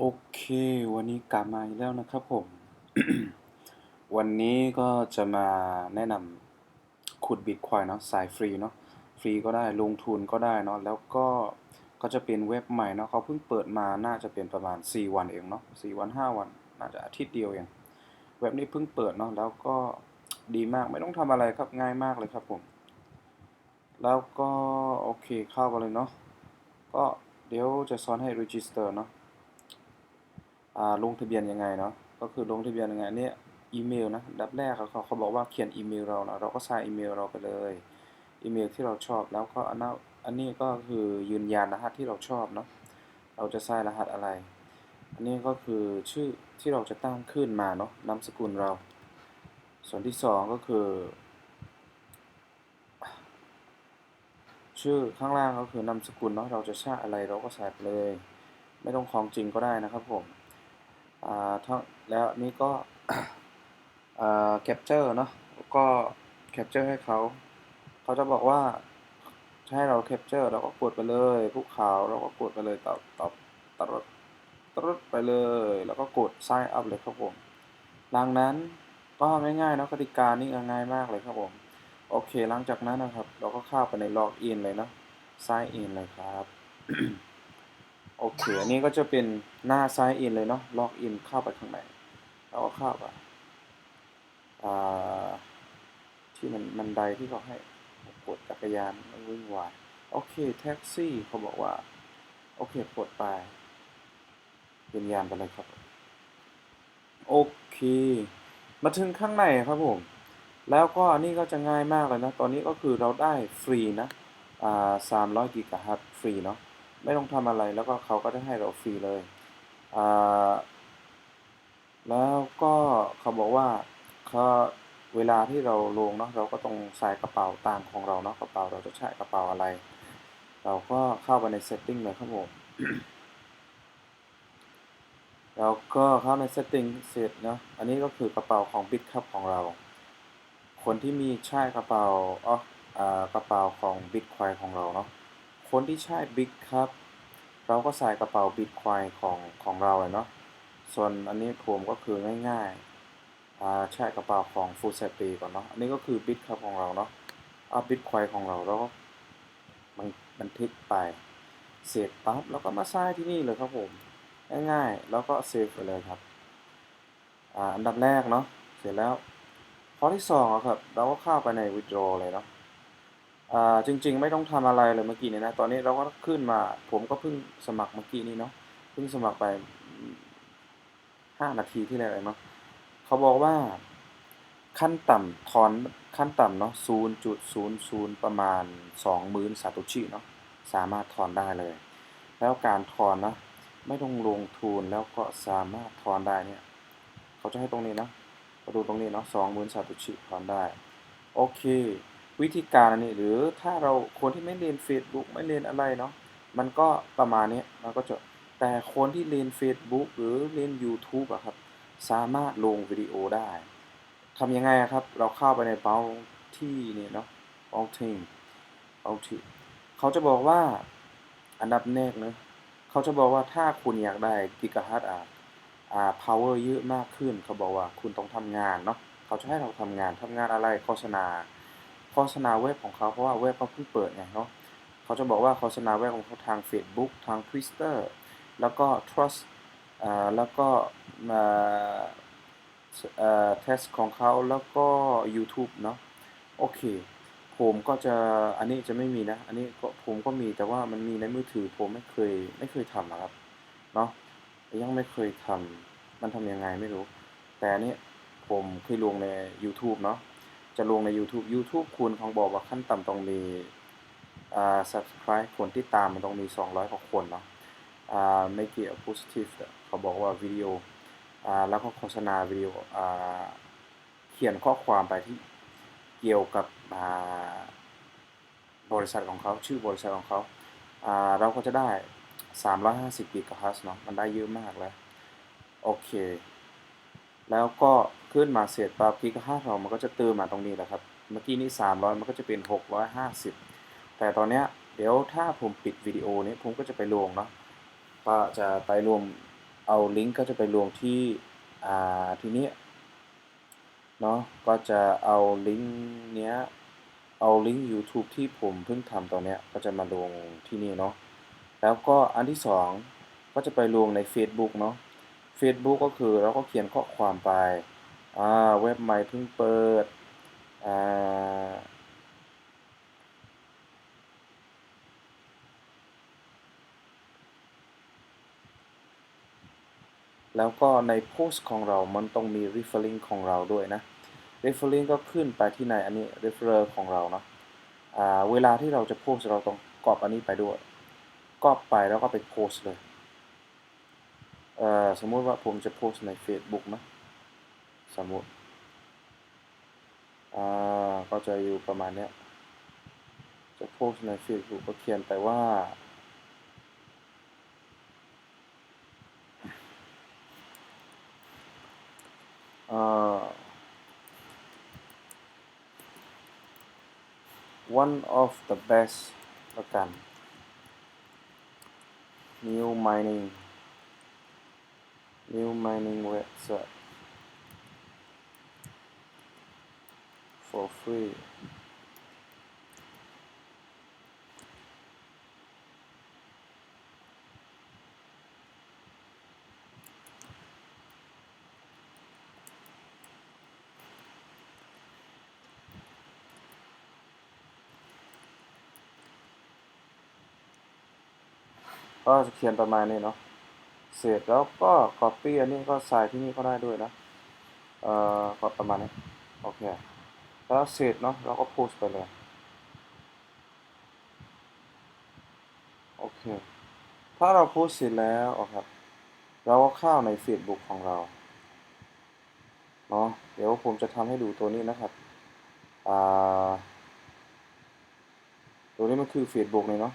โอเค วันนี้กลับมาอีกแล้วนะครับผม วันนี้ก็จะมาแนะนำขุดบิตคอยเนาะสายฟรีเนาะฟรีก็ได้ลงทุนก็ได้เนาะแล้วก็ก็จะเป็นเว็บใหม่เนาะเขาเพิ่งเปิดมาน่าจะเป็นประมาณ 4 วันเองเนาะ4วัน 5 วัน น่าจะอาทิตย์เดียวเองเว็บนี้เพิ่งเปิดเนาะแล้วก็ดีมากไม่ต้องทำอะไรครับง่ายมากเลยครับผม แล้วก็โอเคเข้าไปเลยเนาะก็เดี๋ยวจะสอนให้ register เนาะ ลงทะเบียนยังไงเนาะก็คือลงทะเบียนยังไงเนี่ยอีเมลนะดับแรกเขาเขาบอกว่าเขียนอีเมลเรานะเราก็ใส่อีเมลเราไปเลยอีเมลที่เราชอบแล้วก็อันนั้นอันนี้ก็คือยืนยันรหัสที่เราชอบเนาะเราจะใส่รหัสอะไร อันนี้ก็คือชื่อที่เราจะตั้งขึ้นมาเนาะนามสกุลเรา ส่วนที่สองก็คือ ชื่อข้างล่างก็คือนามสกุลเนาะเราจะใช้อะไรเราก็ใส่ไปเลย ไม่ต้องของจริงก็ได้นะครับผม แล้วนี่ก็อ่าแคปเจอร์เนาะก็แคปเจอร์ให้เขาเขาจะบอกว่าให้เราแคปเจอร์เราก็กดไปเลยภูเขาเราก็กดไปเลยตอบตอบตรดตรดไปเลย แล้วก็กด sign up เลยครับผม หลังนั้นก็ง่ายๆนะกติกานี่ง่ายมากเลยครับผม โอเคหลังจากนั้นนะครับ เราก็เข้าไปในล็อกอินเลยเนาะ sign in เลยครับ โอเค อันนี้ก็จะเป็นหน้า sign in เลยเนาะล็อกอินเข้าไปข้างในแล้วก็เข้าไปที่มันมันไดที่เขาให้กดจักรยานวิ่งวายโอเค แท็กซี่เขาบอกว่า โอเคกดไปยืนยันไปเลยครับ โอเค มาถึงข้างในครับผม แล้วก็นนี้ก็จะง่ายมากเลยนะ ตอนนี้ก็คือเราได้ฟรีนะ อ่าสามร้อยกิกะฮัตฟรีเนาะ ไม่ต้องทำอะไรแล้วก็เขาก็จะให้เราฟรีเลย แล้วก็เขาบอกว่าเขาเวลาที่เราลงเนาะเราก็ต้องใส่กระเป๋าตามของเราเนาะกระเป๋าเราจะใช้กระเป๋าอะไร เราก็เข้าไปใน setting เลยครับผมแล้วก็เข้าใน setting เสร็จเนาะ อันนี้ก็คือกระเป๋าของ BitCup ของเรา คนที่มีใช้กระเป๋าอ๋อกระเป๋าของ Bitcoin ของเราเนาะ คนที่ใช้ BitCup เราก็ใส่กระเป๋า Bitcoin ของของเราเลยเนาะ ส่วนอันนี้ผมก็คือง่ายๆอ่าใช้กระเป๋าของ Full s e t y ก่อนเนาะ อันนี้ก็คือ BitCup ของเราเนาะ เอา Bitcoin ของเราแล้วก็มันบันทึกไป เสร็จปั๊บแล้วก็มาใส่ที่นี่เลยครับผม ง่ายๆ แล้วก็เซฟไปเลยครับ อ่าอันดับแรกเนาะ เสร็จแล้วข้อที่สองครับ เราก็เข้าไปใน withdraw เลยเนาะ อ่าจริง ๆ ไม่ต้องทำอะไรเลยเมื่อกี้เนี้นะ ตอนนี้เราก็ขึ้นมา ผมก็เพิ่งสมัครเมื่อกี้นี้เนาะ เพิ่งสมัครไปห้านาทีที่แล้วเองเนาะเขาบอกว่าขั้นต่ำถอนขั้นต่ำเนาะ0.00ประมาณ20,000ซาโตชิเนาะสามารถถอนได้เลย แล้วการถอนนะไม่ต้องลงทุนแล้วก็สามารถถอนได้เนี่ยเขาจะให้ตรงนี้นะมาดูตรงนี้เนาะสองหมื่นซาตุชิถอนได้ โอเค วิธีการนี้หรือถ้าเราคนที่ไม่เรียน Facebook ไม่เรียนอะไรเนาะมันก็ประมาณนี้มันก็จะแต่คนที่เรียน Facebook หรือเรียน YouTube อะครับ สามารถลงวิดีโอได้ทำยังไงครับ เราเข้าไปในเบาที่นี่เนาะเบาทิงเบาที่เขาจะบอกว่าอันดับแรกเนาะเขาจะบอกว่าถ้าคุณอยากได้กิกะฮัตอ่าอ่า power เยอะมากขึ้น เขาบอกว่าคุณต้องทำงานเนาะเขาจะให้เราทำงานทำงานอะไรโฆษณา โฆษณาเว็บของเขาเพราะว่าเว็บเขาเพิ่งเปิดไงเนาะเขาจะบอกว่าโฆษณาเว็บของเขาทาง Facebook ทาง Twitter แล้วก็ Trust อ่าแล้วก็มาเอ่อ test ของเขาแล้วก็ YouTube เนาะโอเคผมก็จะอันนี้จะไม่มีนะ อันนี้ก็ผมก็มีแต่ว่ามันมีในมือถือผมไม่เคยไม่เคยทำนะครับเนาะยังไม่เคยทำมันทำยังไงไม่รู้ แต่อันนี้ผมเคยลงใน YouTube เนาะ จะลงใน YouTube YouTube คุณเขาบอกว่าขั้นต่ำต้องมีอ่า subscribe คนที่ตามมันต้องมี 200กว่าคนเนาะอ่า make it a positive เขาบอกว่าวิดีโออ่าแล้วก็โฆษณาวิดีโออ่าเขียนข้อความไปที่เกี่ยวกับอ่าบริษัทของเขาชื่อบริษัทของเขาอ่าเราก็จะได้ 350กิกะฮัตเนาะมันได้เยอะมากแล้ว โอเค แล้วก็ ขึ้นมาเสร็จปั๊บกิกะฮัตเรามันก็จะเติมมาตรงนี้แหละครับ เมื่อกี้นี้ 300 มันก็จะเป็น 650 แต่ตอนเนี้ยเดี๋ยวถ้าผมปิดวิดีโอนี้ผมก็จะไปลงเนาะก็จะไปรวมเอาลิงก์ก็จะไปลงที่อ่าทีนี้เนาะก็จะเอาลิงก์เนี้ยเอาลิงก์ YouTube ที่ผมเพิ่งทำตอนเนี้ยก็จะมาลงที่นี่เนาะแล้วก็อันที่สองก็จะไปลงใน Facebook เนาะ Facebook ก็คือเราก็เขียนข้อความไป อ่าเว็บใหม่เพิ่งเปิดอ่าแล้วก็ในโพสต์ของเรามันต้องมี referring ของเราด้วยนะ referring ก็ขึ้นไปที่ในอันนี้ referer ของเราเนาะอ่าเวลาที่เราจะโพสเราต้องกรอบอันนี้ไปด้วยกรอบไปแล้วก็ไปโพสเลยอ่อสมมุติว่าผมจะโพสใน Facebook นะ สมมุติ อ่า ก็จะอยู่ประมาณเนี้ย จะโพสใน Facebook ก็เขียนไปว่า อ่อ one of the best ละกัน new mining new mining website for free ก็เขียนประมาณนี้เนาะ เสร็จแล้วก็ copy อันนี้ก็ใส่ที่นี่ก็ได้ด้วยนะ เอ่อก็ประมาณนี้ โอเค แล้วเสร็จเนาะเราก็โพสไปเลย โอเค ถ้าเราโพสเสร็จแล้วอครับ เราก็เข้าใน Facebook ของเรา เนาะเดี๋ยวผมจะทำให้ดูตัวนี้นะครับ อ่า ตัวนี้มันคือ Facebook เลยเนาะ